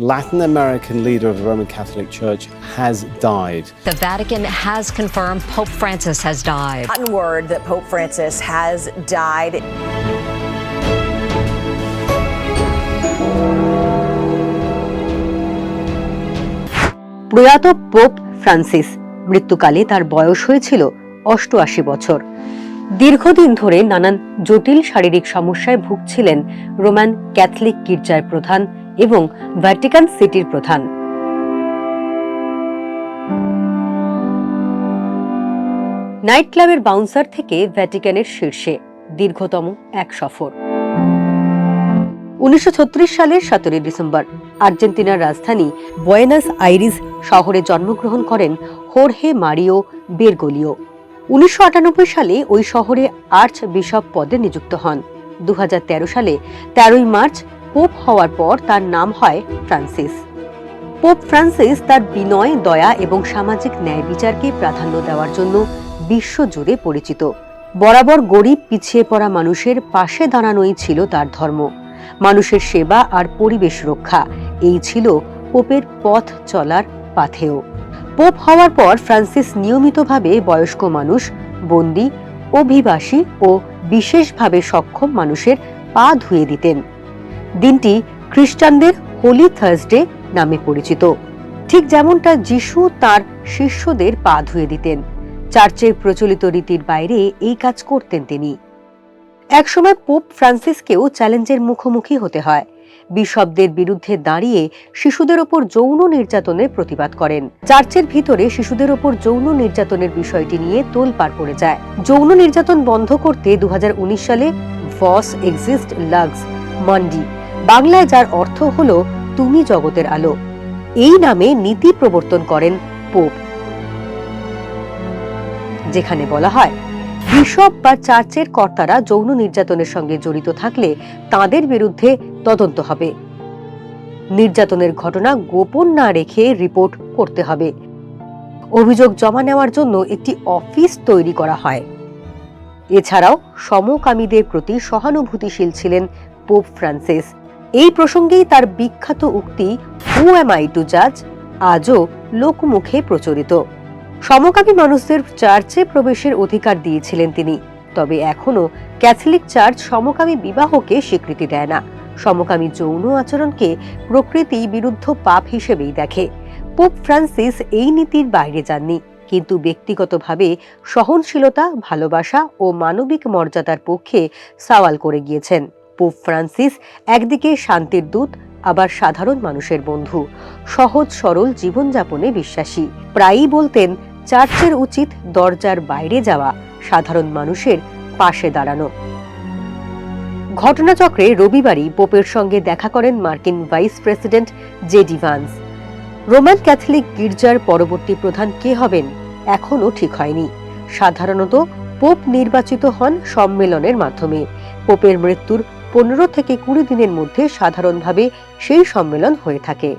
Latin American leader of the Roman Catholic Church has died. The Vatican has confirmed Pope Francis has died. gotten word that Pope Francis has died. প্রয়াত pope Francis মৃত্যুকালে তার বয়স হয়েছিল অষ্টআশি বছর দীর্ঘদিন ধরে নানান জটিল শারীরিক সমস্যায় ভুগছিলেন রোমান ক্যাথলিক গির্জার প্রধান এবং ভ্যাটিকান সিটির প্রধান। নাইট ক্লাবের বাউন্সার থেকে ভ্যাটিকানের শীর্ষে দীর্ঘতম এক সফর। উনিশশো ছত্রিশ সালের সতেরোই ডিসেম্বর আর্জেন্টিনার রাজধানী বয়েনাস আইরিস শহরে জন্মগ্রহণ করেন হোরহে মারিও বেরগোলিও। উনিশশো আটানব্বই সালে ওই শহরে আর্চ বিশপ পদে নিযুক্ত হন। দু হাজার তেরো সালে তেরোই মার্চ পোপ হওয়ার পর তার নাম হয় ফ্রান্সিস। পোপ ফ্রান্সিস তার বিনয়, দয়া এবং সামাজিক ন্যায় বিচারকে প্রাধান্য দেওয়ার জন্য বিশ্বজুড়ে পরিচিত। বরাবর গরিব, পিছিয়ে পড়া মানুষের পাশে দাঁড়ানোই ছিল তার ধর্ম। মানুষের সেবা আর পরিবেশ রক্ষা, এই ছিল পোপের পথ চলার পাথেও পোপ হওয়ার পর ফ্রান্সিস নিয়মিতভাবে বয়স্ক মানুষ, বন্দি, অভিবাসী ও বিশেষভাবে সক্ষম মানুষের পা ধুয়ে দিতেন। দিনটি খ্রিস্টানদের হোলি থার্সডে নামে পরিচিত। ঠিক যেমনটা যিশু তার শিষ্যদের পা ধুয়ে দিতেন, চার্চের প্রচলিত রীতির বাইরে এই কাজ করতেন তিনি। একসময় পোপ ফ্রান্সিসকেও চ্যালেঞ্জের মুখোমুখি হতে হয়। বিশপদের বিরুদ্ধে দাঁড়িয়ে শিশুদের ওপর যৌন নির্যাতনের প্রতিবাদ করেন। চার্চের ভিতরে শিশুদের ওপর যৌন নির্যাতনের বিষয়টি নিয়ে তোলপাড় পড়ে যায়। যৌন নির্যাতন বন্ধ করতে দু হাজার উনিশ সালে ভস এক্সিস্ট লাগস মান্ডি, বাংলায় যার অর্থ হল তুমি জগতের আলো। এই নামে নীতি প্রবর্তন করেন পোপ। যেখানে বলা হয় বিশপ বা চার্চের কর্তারা যৌন নির্যাতনের সঙ্গে জড়িত থাকলে তাদের বিরুদ্ধে তদন্ত হবে। নির্যাতনের ঘটনা গোপন না রেখে রিপোর্ট করতে হবে। অভিযোগ জমা নেওয়ার জন্য একটি অফিস তৈরি করা হয়। এছাড়াও সমকামীদের প্রতি সহানুভূতিশীল ছিলেন পোপ ফ্রান্সিস। এই প্রসঙ্গেই তার বিখ্যাত উক্তি হু এম আই টু জাজ আজও লোকমুখে প্রচলিত। সমকামী মানুষদের চার্চে প্রবেশের অধিকার দিয়েছিলেন তিনি। তবে এখনও ক্যাথলিক চার্চ সমকামী বিবাহকে স্বীকৃতি দেয় না। সমকামী যৌন আচরণকে প্রকৃতি বিরুদ্ধ পাপ হিসেবেই দেখে। পোপ ফ্রান্সিস এই নীতির বাইরে যাননি। কিন্তু ব্যক্তিগতভাবে সহনশীলতা, ভালোবাসা ও মানবিক মর্যাদার পক্ষে সওয়াল করে গিয়েছেন। পোপ ফ্রান্সিস একদিকে শান্তির দূত আবার সাধারণ মানুষের বন্ধু। সহজ, সরল জীবনযাপনে বিশ্বাসী। প্রায়ই বলতেন, চার্চের উচিত দরজার বাইরে যাওয়া, সাধারণ মানুষের পাশে দাঁড়ানো। ঘটনাচক্রে রবিবারই পোপের সঙ্গে দেখা করেন মার্কিন vice president JD Vance. Roman Catholic গির্জার পরবর্তী প্রধান কে হবেন এখনও ঠিক হয়নি। সাধারণত পোপ নির্বাচিত হন সম্মেলনের মাধ্যমে। পোপের মৃত্যুর পনেরো থেকে কুড়ি দিনের মধ্যে সাধারণভাবে সেই সম্মেলন হয়ে থাকে।